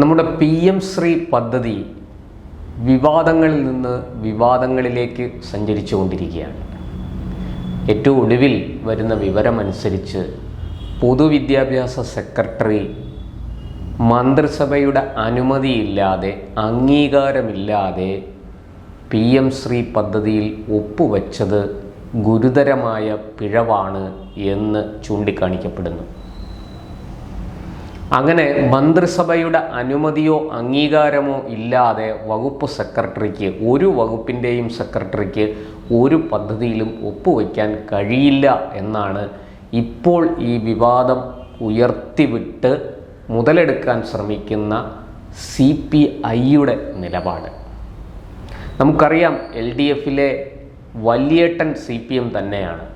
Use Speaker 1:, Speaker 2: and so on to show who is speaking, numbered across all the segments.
Speaker 1: നമ്മുടെ P M Shri പദ്ധതി വിവാദങ്ങളിൽ നിന്ന് വിവാദങ്ങളിലേക്ക് സഞ്ചരിച്ചു കൊണ്ടിരിക്കുകയാണ് ഏറ്റവും ഒടുവിൽ വരുന്ന വിവരമനുസരിച്ച് പൊതുവിദ്യാഭ്യാസ സെക്രട്ടറി മന്ത്രിസഭയുടെ അനുമതിയില്ലാതെ അംഗീകാരമില്ലാതെ പി എം ശ്രീ പദ്ധതിയിൽ ഒപ്പുവെച്ചത് ഗുരുതരമായ പിഴവാണ് എന്ന് ചൂണ്ടിക്കാണിക്കപ്പെടുന്നു. അങ്ങനെ മന്ത്രിസഭയുടെ അനുമതിയോ അംഗീകാരമോ ഇല്ലാതെ വകുപ്പ് സെക്രട്ടറിക്ക് ഒരു വകുപ്പിന്റെയും സെക്രട്ടറിക്ക് ഒരു പദ്ധതിയിലും ഒപ്പുവയ്ക്കാൻ കഴിയില്ല എന്നാണ് ഇപ്പോൾ ഈ വിവാദം ഉയർത്തിവിട്ട് മുതലെടുക്കാൻ ശ്രമിക്കുന്ന സി പി ഐയുടെ നിലപാട്. നമുക്കറിയാം എൽ ഡി എഫിലെ വലിയേട്ടൻ സി പി എം തന്നെയാണ്.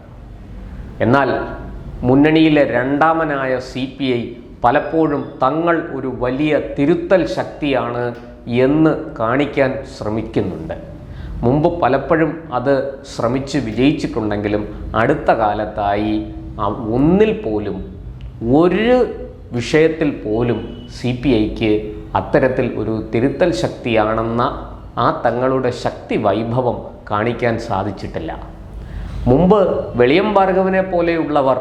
Speaker 1: എന്നാൽ മുന്നണിയിലെ രണ്ടാമനായ സി പി ഐ പലപ്പോഴും തങ്ങൾ ഒരു വലിയ തിരുത്തൽ ശക്തിയാണ് എന്ന് കാണിക്കാൻ ശ്രമിക്കുന്നുണ്ട്. മുമ്പ് പലപ്പോഴും അത് ശ്രമിച്ച് വിജയിച്ചിട്ടുണ്ടെങ്കിലും അടുത്ത കാലത്തായി ഒന്നിൽ പോലും ഒരു വിഷയത്തിൽ പോലും സി പി ഐക്ക് അത്തരത്തിൽ ഒരു തിരുത്തൽ ശക്തിയാണെന്ന ആ തങ്ങളുടെ ശക്തി വൈഭവം കാണിക്കാൻ സാധിച്ചിട്ടില്ല. മുമ്പ് വെളിയം ഭാർഗവനെ പോലെയുള്ളവർ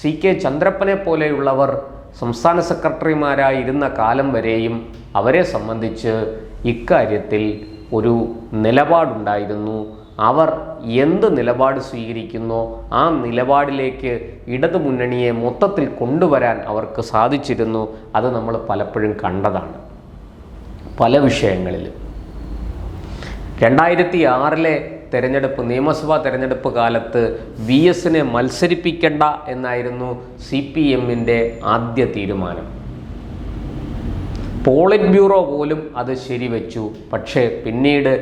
Speaker 1: സി കെ ചന്ദ്രപ്പനെ പോലെയുള്ളവർ സംസ്ഥാന സെക്രട്ടറിമാരായിരുന്ന കാലം വരെയും അവരെ സംബന്ധിച്ച് ഇക്കാര്യത്തിൽ ഒരു നിലപാടുണ്ടായിരുന്നു. അവർ എന്ത് നിലപാട് സ്വീകരിക്കുന്നോ ആ നിലപാടിലേക്ക് ഇടതു മുന്നണിയെ മൊത്തത്തിൽ കൊണ്ടുവരാൻ അവർക്ക് സാധിച്ചിരുന്നു അത് നമ്മൾ പലപ്പോഴും കണ്ടതാണ്. പല വിഷയങ്ങളിലും. രണ്ടായിരത്തി ആറിലെ തെരഞ്ഞെടുപ്പ് നിയമസഭാ തെരഞ്ഞെടുപ്പ് കാലത്ത് വി എസിനെ മത്സരിപ്പിക്കണ്ട എന്നായിരുന്നു സി പി എമ്മിന്റെ ആദ്യ തീരുമാനം. പോളിറ്റ് ബ്യൂറോ പോലും അത് ശരിവെച്ചു. പക്ഷേ പിന്നീട്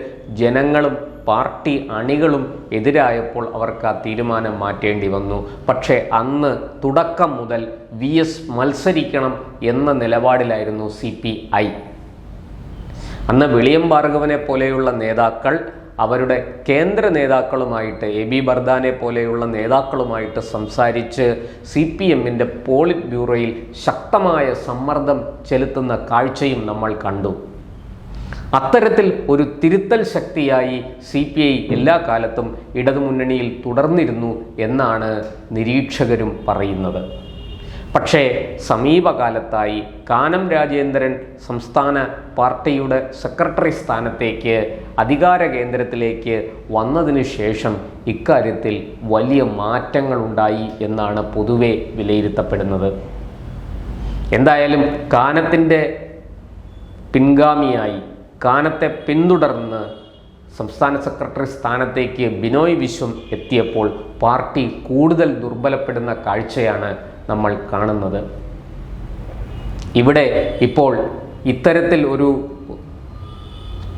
Speaker 1: ജനങ്ങളും പാർട്ടി അണികളും എതിരായപ്പോൾ അവർക്ക് ആ തീരുമാനം മാറ്റേണ്ടി വന്നു. പക്ഷേ അന്ന് തുടക്കം മുതൽ വി എസ് മത്സരിക്കണം എന്ന നിലപാടിലായിരുന്നു സി പി ഐ അന്ന് വെളിയം ഭാർഗവനെ പോലെയുള്ള നേതാക്കൾ അവരുടെ കേന്ദ്ര നേതാക്കളുമായിട്ട് എ ബി ബർദാനെ പോലെയുള്ള നേതാക്കളുമായിട്ട് സംസാരിച്ച് സി പി എമ്മിന്റെ പോളിറ്റ് ബ്യൂറോയിൽ ശക്തമായ സമ്മർദ്ദം ചെലുത്തുന്ന കാഴ്ചയും നമ്മൾ കണ്ടു. അത്തരത്തിൽ ഒരു തിരുത്തൽ ശക്തിയായി സി പി ഐ എല്ലാ കാലത്തും ഇടതുമുന്നണിയിൽ തുടർന്നിരുന്നു എന്നാണ് നിരീക്ഷകരും പറയുന്നത്. പക്ഷേ സമീപകാലത്തായി കാനം രാജേന്ദ്രൻ സംസ്ഥാന പാർട്ടിയുടെ സെക്രട്ടറി സ്ഥാനത്തേക്ക് അധികാര കേന്ദ്രത്തിലേക്ക് വന്നതിന് ശേഷം ഇക്കാര്യത്തിൽ വലിയ മാറ്റങ്ങളുണ്ടായി എന്നാണ് പൊതുവെ വിലയിരുത്തപ്പെടുന്നത്. എന്തായാലും കാനത്തിന്റെ പിൻഗാമിയായി കാനത്തെ പിന്തുടർന്ന് സംസ്ഥാന സെക്രട്ടറി സ്ഥാനത്തേക്ക് ബിനോയ് വിശ്വം എത്തിയപ്പോൾ പാർട്ടി കൂടുതൽ ദുർബലപ്പെടുന്ന കാഴ്ചയാണ് നമ്മൾ കാണുന്നത്. ഇവിടെ ഇപ്പോൾ ഇത്തരത്തിൽ ഒരു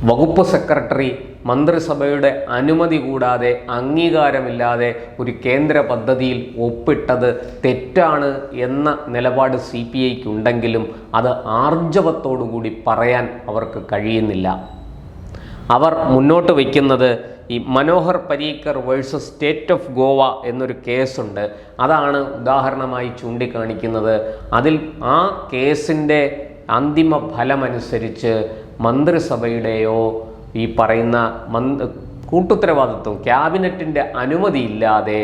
Speaker 1: വകുപ്പ് സെക്രട്ടറി മന്ത്രിസഭയുടെ അനുമതി കൂടാതെ അംഗീകാരമില്ലാതെ ഒരു കേന്ദ്ര പദ്ധതിയിൽ ഒപ്പിട്ടത് തെറ്റാണ് എന്ന നിലപാട് സി പി ഐക്ക് ഉണ്ടെങ്കിലും അത് ആർജവത്തോടുകൂടി പറയാൻ അവർക്ക് കഴിയുന്നില്ല. അവർ മുന്നോട്ട് വയ്ക്കുന്നത് ഈ Manohar Parrikar versus state of Goa എന്നൊരു കേസുണ്ട്. അതാണ് ഉദാഹരണമായി ചൂണ്ടിക്കാണിക്കുന്നത്. അതിൽ ആ കേസിന്റെ അന്തിമ ഫലമനുസരിച്ച് മന്ത്രിസഭയുടെയോ ഈ പറയുന്ന മന്ത് കൂട്ടുത്തരവാദിത്വം ക്യാബിനറ്റിന്റെ അനുമതിയില്ലാതെ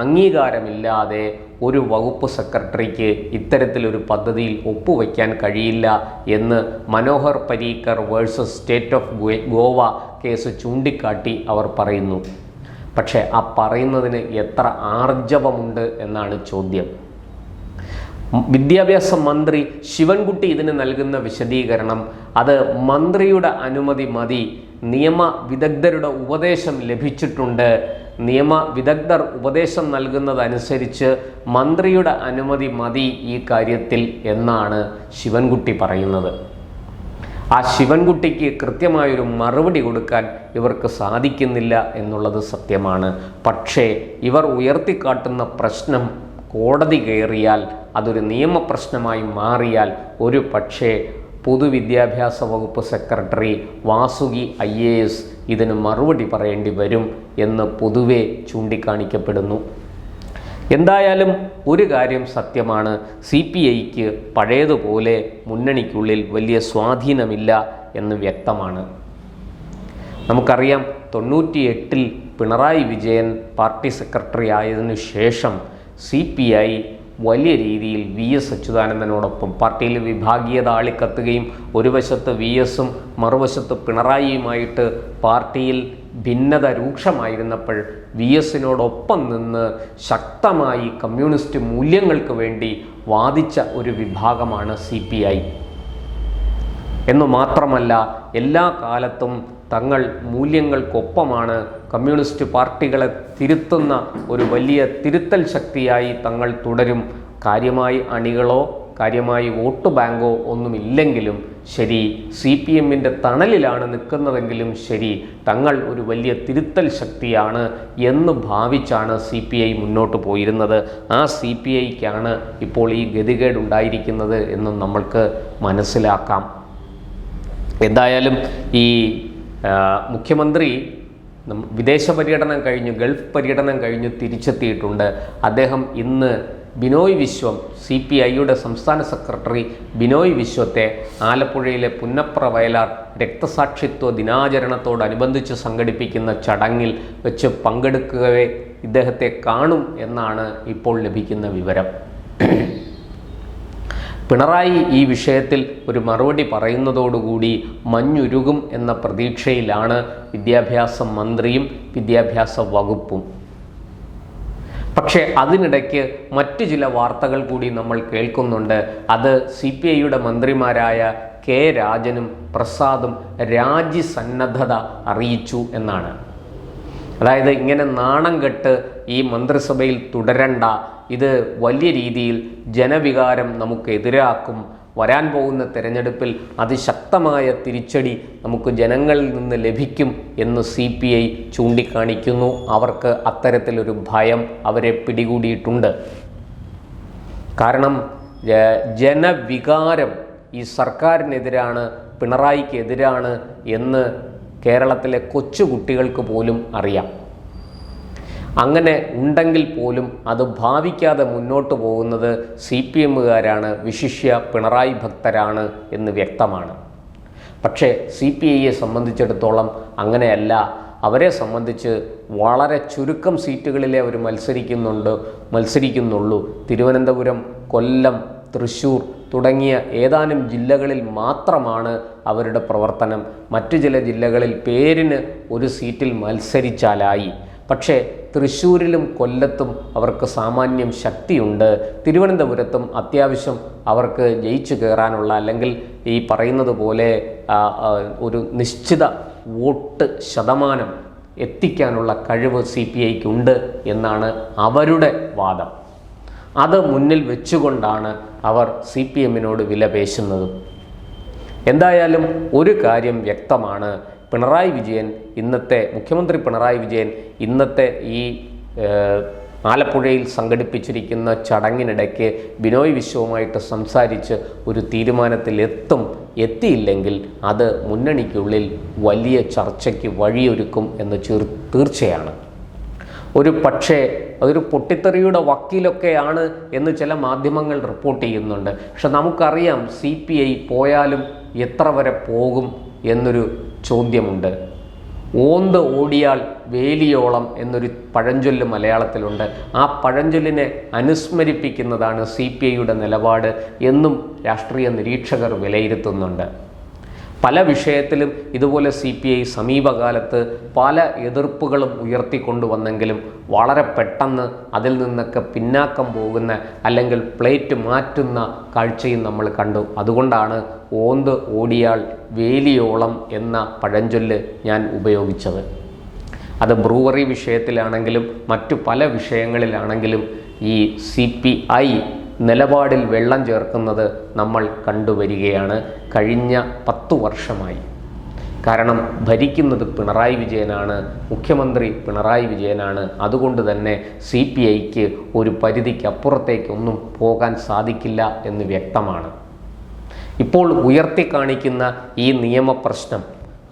Speaker 1: അംഗീകാരമില്ലാതെ ഒരു വകുപ്പ് സെക്രട്ടറിക്ക് ഇത്തരത്തിലൊരു പദ്ധതിയിൽ ഒപ്പുവയ്ക്കാൻ കഴിയില്ല എന്ന് Manohar Parrikar versus state of Goa case ചൂണ്ടിക്കാട്ടി അവർ പറയുന്നു. പക്ഷേ ആ പറയുന്നതിന് എത്ര ആർജവമുണ്ട് എന്നാണ് ചോദ്യം. വിദ്യാഭ്യാസ മന്ത്രി ശിവൻകുട്ടി ഇതിന് നൽകുന്ന വിശദീകരണം അത് മന്ത്രിയുടെ അനുമതി മതി നിയമ വിദഗ്ധരുടെ ഉപദേശം ലഭിച്ചിട്ടുണ്ട്. നിയമ വിദഗ്ധർ ഉപദേശം നൽകുന്നതനുസരിച്ച് മന്ത്രിയുടെ അനുമതി മതി ഈ കാര്യത്തിൽ എന്നാണ് ശിവൻകുട്ടി പറയുന്നത്. ആ ശിവൻകുട്ടിക്ക് കൃത്യമായൊരു മറുപടി കൊടുക്കാൻ ഇവർക്ക് സാധിക്കുന്നില്ല എന്നുള്ളത് സത്യമാണ്. പക്ഷേ ഇവർ ഉയർത്തിക്കാട്ടുന്ന പ്രശ്നം കോടതി കയറിയാൽ അതൊരു നിയമപ്രശ്നമായി മാറിയാൽ ഒരു പക്ഷേ പൊതുവിദ്യാഭ്യാസ വകുപ്പ് secretary Vasuki I A S ഇതിന് മറുപടി പറയേണ്ടി വരും എന്ന് പൊതുവെ ചൂണ്ടിക്കാണിക്കപ്പെടുന്നു. എന്തായാലും ഒരു കാര്യം സത്യമാണ്. സി പി ഐക്ക് പഴയതുപോലെ മുന്നണിക്കുള്ളിൽ വലിയ സ്വാധീനമില്ല എന്ന് വ്യക്തമാണ്. നമുക്കറിയാം തൊണ്ണൂറ്റി എട്ടിൽ പിണറായി വിജയൻ പാർട്ടി സെക്രട്ടറി ആയതിനു ശേഷം സി പി ഐ വലിയ രീതിയിൽ വി എസ് അച്യുതാനന്ദനോടൊപ്പം പാർട്ടിയിൽ വിഭാഗീയത ആളിക്കത്തുകയും ഒരു വശത്ത് വി എസും മറുവശത്ത് പിണറായിയുമായിട്ട് പാർട്ടിയിൽ ഭിന്നത രൂക്ഷമായിരുന്നപ്പോൾ വി എസിനോടൊപ്പം നിന്ന് ശക്തമായി കമ്മ്യൂണിസ്റ്റ് മൂല്യങ്ങൾക്ക് വേണ്ടി വാദിച്ച ഒരു വിഭാഗമാണ് സി പി ഐ എന്നു മാത്രമല്ല എല്ലാ കാലത്തും തങ്ങൾ മൂല്യങ്ങൾക്കൊപ്പമാണ് കമ്മ്യൂണിസ്റ്റ് പാർട്ടികളെ തിരുത്തുന്ന ഒരു വലിയ തിരുത്തൽ ശക്തിയായി തങ്ങൾ തുടരും. കാര്യമായി അണികളോ കാര്യമായി വോട്ട് ബാങ്കോ ഒന്നുമില്ലെങ്കിലും ശരി സി പി എമ്മിന്റെ തണലിലാണ് നിൽക്കുന്നതെങ്കിലും ശരി തങ്ങൾ ഒരു വലിയ തിരുത്തൽ ശക്തിയാണ് എന്ന് ഭാവിച്ചാണ് സി പി ഐ മുന്നോട്ട് പോയിരുന്നത്. ആ സി പി ഐക്കാണ് ഇപ്പോൾ ഈ ഗതികേടുണ്ടായിരിക്കുന്നത് എന്നും നമ്മൾക്ക് മനസ്സിലാക്കാം. എന്തായാലും ഈ മുഖ്യമന്ത്രി വിദേശ പര്യടനം കഴിഞ്ഞ് ഗൾഫ് പര്യടനം കഴിഞ്ഞ് തിരിച്ചെത്തിയിട്ടുണ്ട്. അദ്ദേഹം ഇന്ന് ബിനോയ് വിശ്വം സി പി ഐയുടെ സംസ്ഥാന സെക്രട്ടറി ബിനോയ് വിശ്വത്തെ ആലപ്പുഴയിലെ പുന്നപ്ര വയലാർ രക്തസാക്ഷിത്വ ദിനാചരണത്തോടനുബന്ധിച്ച് സംഘടിപ്പിക്കുന്ന ചടങ്ങിൽ വെച്ച് പങ്കെടുക്കവേ ഇദ്ദേഹത്തെ കാണും എന്നാണ് ഇപ്പോൾ ലഭിക്കുന്ന വിവരം. പിണറായി ഈ വിഷയത്തിൽ ഒരു മറുപടി പറയുന്നതോടുകൂടി മഞ്ഞുരുകും എന്ന പ്രതീക്ഷയിലാണ് വിദ്യാഭ്യാസ മന്ത്രിയും വിദ്യാഭ്യാസ വകുപ്പും. പക്ഷേ അതിനിടയ്ക്ക് മറ്റു ചില വാർത്തകൾ കൂടി നമ്മൾ കേൾക്കുന്നുണ്ട്. അത് സി പി ഐയുടെ മന്ത്രിമാരായ കെ രാജനും പ്രസാദും രാജ്യസന്നദ്ധത അറിയിച്ചു എന്നാണ്. അതായത് ഇങ്ങനെ നാണം കെട്ട് ഈ മന്ത്രിസഭയിൽ തുടരണ്ട. ഇത് വലിയ രീതിയിൽ ജനവികാരം നമുക്ക് എതിരാക്കും വരാൻ പോകുന്ന തെരഞ്ഞെടുപ്പിൽ അതിശക്തമായ തിരിച്ചടി നമുക്ക് ജനങ്ങളിൽ നിന്ന് ലഭിക്കും എന്ന് സി പി ഐ ചൂണ്ടിക്കാണിക്കുന്നു. അവർക്ക് അത്തരത്തിലൊരു ഭയം അവരെ പിടികൂടിയിട്ടുണ്ട്. കാരണം ജനവികാരം ഈ സർക്കാരിനെതിരാണ് പിണറായിക്കെതിരാണ് എന്ന് കേരളത്തിലെ കൊച്ചു കുട്ടികൾക്ക് പോലും അറിയാം. അങ്ങനെ ഉണ്ടെങ്കിൽ പോലും അത് ഭാവിക്കാതെ മുന്നോട്ട് പോകുന്നത് സി പി എമ്മുകാരാണ്. വിശിഷ്യ പിണറായി ഭക്തരാണ് എന്ന് വ്യക്തമാണ്. പക്ഷേ സി പി ഐയെ സംബന്ധിച്ചിടത്തോളം അങ്ങനെയല്ല. അവരെ സംബന്ധിച്ച് വളരെ ചുരുക്കം സീറ്റുകളിലെ അവർ മത്സരിക്കുന്നുണ്ട് മത്സരിക്കുന്നുള്ളൂ. തിരുവനന്തപുരം കൊല്ലം തൃശ്ശൂർ തുടങ്ങിയ ഏതാനും ജില്ലകളിൽ മാത്രമാണ് അവരുടെ പ്രവർത്തനം. മറ്റു ചില ജില്ലകളിൽ പേരിന് ഒരു സീറ്റിൽ മത്സരിച്ചാലായി. പക്ഷേ തൃശ്ശൂരിലും കൊല്ലത്തും അവർക്ക് സാമാന്യം ശക്തിയുണ്ട്. തിരുവനന്തപുരത്തും അത്യാവശ്യം അവർക്ക് ജയിച്ചു കയറാനുള്ള അല്ലെങ്കിൽ ഈ പറയുന്നത് പോലെ ഒരു നിശ്ചിത വോട്ട് ശതമാനം എത്തിക്കാനുള്ള കഴിവ് സി പി ഐക്ക് ഉണ്ട് എന്നാണ് അവരുടെ വാദം. അത് മുന്നിൽ വെച്ചുകൊണ്ടാണ് അവർ സി പി എമ്മിനോട് വിലപേശുന്നതും എന്തായാലും ഒരു കാര്യം വ്യക്തമാണ്. പിണറായി വിജയൻ ഇന്നത്തെ മുഖ്യമന്ത്രി പിണറായി വിജയൻ ഇന്നത്തെ ഈ ആലപ്പുഴയിൽ സംഘടിപ്പിച്ചിരിക്കുന്ന ചടങ്ങിനിടയ്ക്ക് ബിനോയ് വിശ്വവുമായിട്ട് സംസാരിച്ച് ഒരു തീരുമാനത്തിൽ എത്തും എത്തിയില്ലെങ്കിൽ അത് മുന്നണിക്കുള്ളിൽ വലിയ ചർച്ചയ്ക്ക് വഴിയൊരുക്കും എന്ന് തീർച്ചയാണ്. ഒരു പക്ഷേ അതൊരു പൊട്ടിത്തെറിയുടെ വക്കീലൊക്കെയാണ് എന്ന് ചില മാധ്യമങ്ങൾ റിപ്പോർട്ട് ചെയ്യുന്നുണ്ട്. പക്ഷെ നമുക്കറിയാം സി പി ഐ പോയാലും എത്ര വരെ പോകും എന്നൊരു ചോദ്യമുണ്ട്. ഓന്ത് ഓടിയാൽ വേലിയോളം എന്നൊരു പഴഞ്ചൊല്ല് മലയാളത്തിലുണ്ട്. ആ പഴഞ്ചൊല്ലിനെ അനുസ്മരിപ്പിക്കുന്നതാണ് സി പി ഐയുടെ നിലപാട് എന്നും രാഷ്ട്രീയ നിരീക്ഷകർ വിലയിരുത്തുന്നുണ്ട്. പല വിഷയത്തിലും ഇതുപോലെ സി പി ഐ സമീപകാലത്ത് പല എതിർപ്പുകളും ഉയർത്തിക്കൊണ്ടുവന്നെങ്കിലും വളരെ പെട്ടെന്ന് അതിൽ നിന്നൊക്കെ പിന്നാക്കം പോകുന്ന അല്ലെങ്കിൽ പ്ലേറ്റ് മാറ്റുന്ന കാഴ്ചയും നമ്മൾ കണ്ടു. അതുകൊണ്ടാണ് ഓന്ത് ഓടിയാൾ വേലിയോളം എന്ന പഴഞ്ചൊല്ല് ഞാൻ ഉപയോഗിച്ചത്. അത് ബ്രൂവറി വിഷയത്തിലാണെങ്കിലും മറ്റു പല വിഷയങ്ങളിലാണെങ്കിലും ഈ സി പി ഐ നിലപാടിൽ വെള്ളം ചേർക്കുന്നത് നമ്മൾ കണ്ടുവരികയാണ് കഴിഞ്ഞ പത്തു വർഷമായി. കാരണം ഭരിക്കുന്നത് പിണറായി വിജയനാണ് മുഖ്യമന്ത്രി പിണറായി വിജയനാണ്. അതുകൊണ്ട് തന്നെ സി പി ഐക്ക് ഒരു പരിധിക്കപ്പുറത്തേക്കൊന്നും പോകാൻ സാധിക്കില്ല എന്ന് വ്യക്തമാണ്. ഇപ്പോൾ ഉയർത്തി കാണിക്കുന്ന ഈ നിയമപ്രശ്നം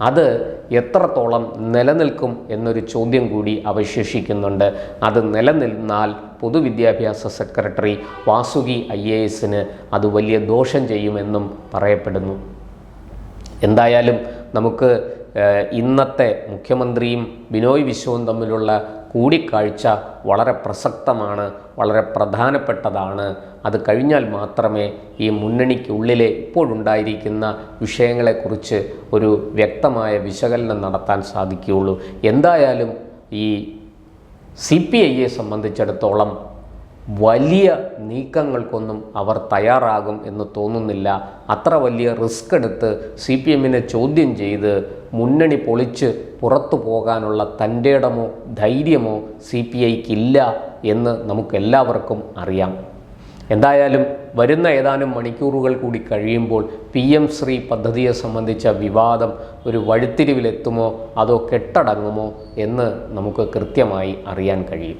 Speaker 1: അത് എത്രത്തോളം നിലനിൽക്കും എന്നൊരു ചോദ്യം കൂടി അവശേഷിക്കുന്നുണ്ട്. അത് നിലനിന്നാൽ പൊതുവിദ്യാഭ്യാസ സെക്രട്ടറി വാസുകി ഐ എ എസിന് അത് വലിയ ദോഷം ചെയ്യുമെന്നും പറയപ്പെടുന്നു. എന്തായാലും നമുക്ക് ഇന്നത്തെ മുഖ്യമന്ത്രിയും ബിനോയ് വിശ്വവും തമ്മിലുള്ള കൂടിക്കാഴ്ച വളരെ പ്രസക്തമാണ് വളരെ പ്രധാനപ്പെട്ടതാണ്. അത് കഴിഞ്ഞാൽ മാത്രമേ ഈ മുന്നണിക്കുള്ളിലെ ഇപ്പോഴുണ്ടായിരിക്കുന്ന വിഷയങ്ങളെക്കുറിച്ച് ഒരു വ്യക്തമായ വിശകലനം നടത്താൻ സാധിക്കുകയുള്ളൂ. എന്തായാലും ഈ സി പി ഐയെ സംബന്ധിച്ചിടത്തോളം വലിയ നീക്കങ്ങൾക്കൊന്നും അവർ തയ്യാറാകും എന്ന് തോന്നുന്നില്ല. അത്ര വലിയ റിസ്ക് എടുത്ത് സി പി എമ്മിനെ ചോദ്യം ചെയ്ത് മുന്നണി പൊളിച്ച് പുറത്തു പോകാനുള്ള തന്റെ ഇടമോ ധൈര്യമോ സി പി ഐക്കില്ല എന്ന് നമുക്കെല്ലാവർക്കും അറിയാം. എന്തായാലും വരുന്ന ഏതാനും മണിക്കൂറുകൾ കൂടി കഴിയുമ്പോൾ പി എം ശ്രീ പദ്ധതിയെ സംബന്ധിച്ച വിവാദം ഒരു വഴിത്തിരിവിലെത്തുമോ അതോ കെട്ടടങ്ങുമോ എന്ന് നമുക്ക് കൃത്യമായി അറിയാൻ കഴിയും.